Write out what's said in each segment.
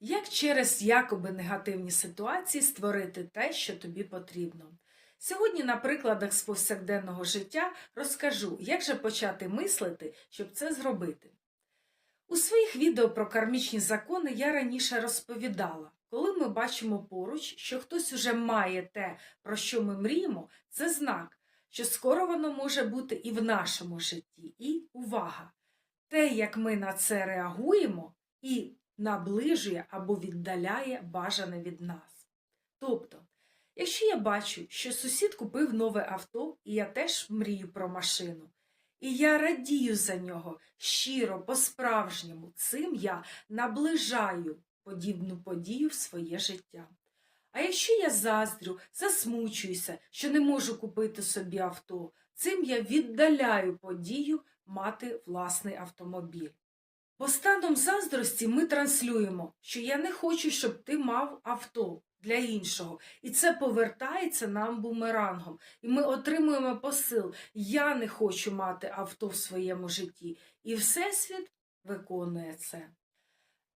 Як через якоби негативні ситуації створити те, що тобі потрібно? Сьогодні на прикладах з повсякденного життя розкажу, як же почати мислити, щоб це зробити. У своїх відео про кармічні закони я раніше розповідала, коли ми бачимо поруч, що хтось уже має те, про що ми мріємо, це знак, що скоро воно може бути і в нашому житті. І увага! Те, як ми на це реагуємо, і наближує або віддаляє бажане від нас. Тобто, якщо я бачу, що сусід купив нове авто, і я теж мрію про машину, і я радію за нього щиро, по-справжньому, цим я наближаю подібну подію в своє життя. А якщо я заздрю, засмучуюся, що не можу купити собі авто, цим я віддаляю подію мати власний автомобіль. Бо станом заздрості ми транслюємо, що я не хочу, щоб ти мав авто для іншого. І це повертається нам бумерангом. І ми отримуємо посил Я не хочу мати авто в своєму житті. І Всесвіт виконує це.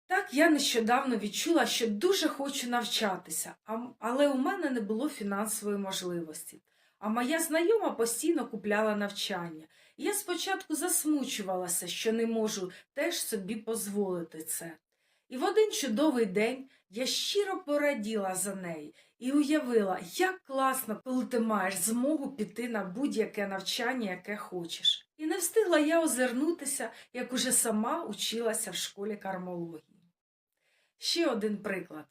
Так, я нещодавно відчула, що дуже хочу навчатися, але у мене не було фінансової можливості. А моя знайома постійно купляла навчання. Я спочатку засмучувалася, що не можу теж собі дозволити це. І в один чудовий день я щиро пораділа за неї і уявила, як класно, коли ти маєш змогу піти на будь-яке навчання, яке хочеш. І не встигла я озирнутися, як уже сама училася в школі кармології. Ще один приклад.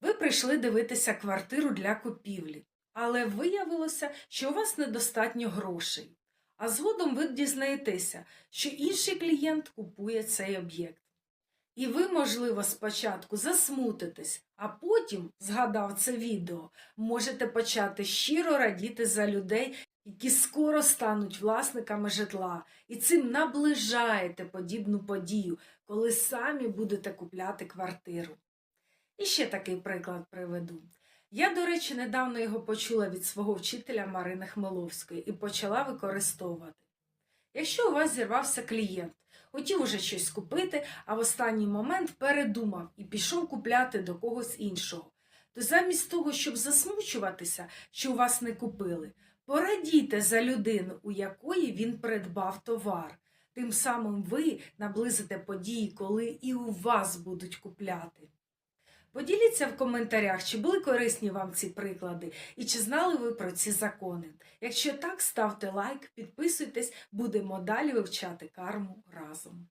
Ви прийшли дивитися квартиру для купівлі, але виявилося, що у вас недостатньо грошей. А згодом ви дізнаєтеся, що інший клієнт купує цей об'єкт. І ви, можливо, спочатку засмутитесь, а потім, згадав це відео, можете почати щиро радіти за людей, які скоро стануть власниками житла, і цим наближаєте подібну подію, коли самі будете купляти квартиру. І ще такий приклад приведу. Я, до речі, недавно його почула від свого вчителя Марини Хмеловської і почала використовувати. Якщо у вас зірвався клієнт, хотів уже щось купити, а в останній момент передумав і пішов купляти до когось іншого, то замість того, щоб засмучуватися, що у вас не купили, порадійте за людину, у якої він придбав товар. Тим самим ви наблизите події, коли і у вас будуть купляти. Поділіться в коментарях, чи були корисні вам ці приклади і чи знали ви про ці закони. Якщо так, ставте лайк, підписуйтесь, будемо далі вивчати карму разом.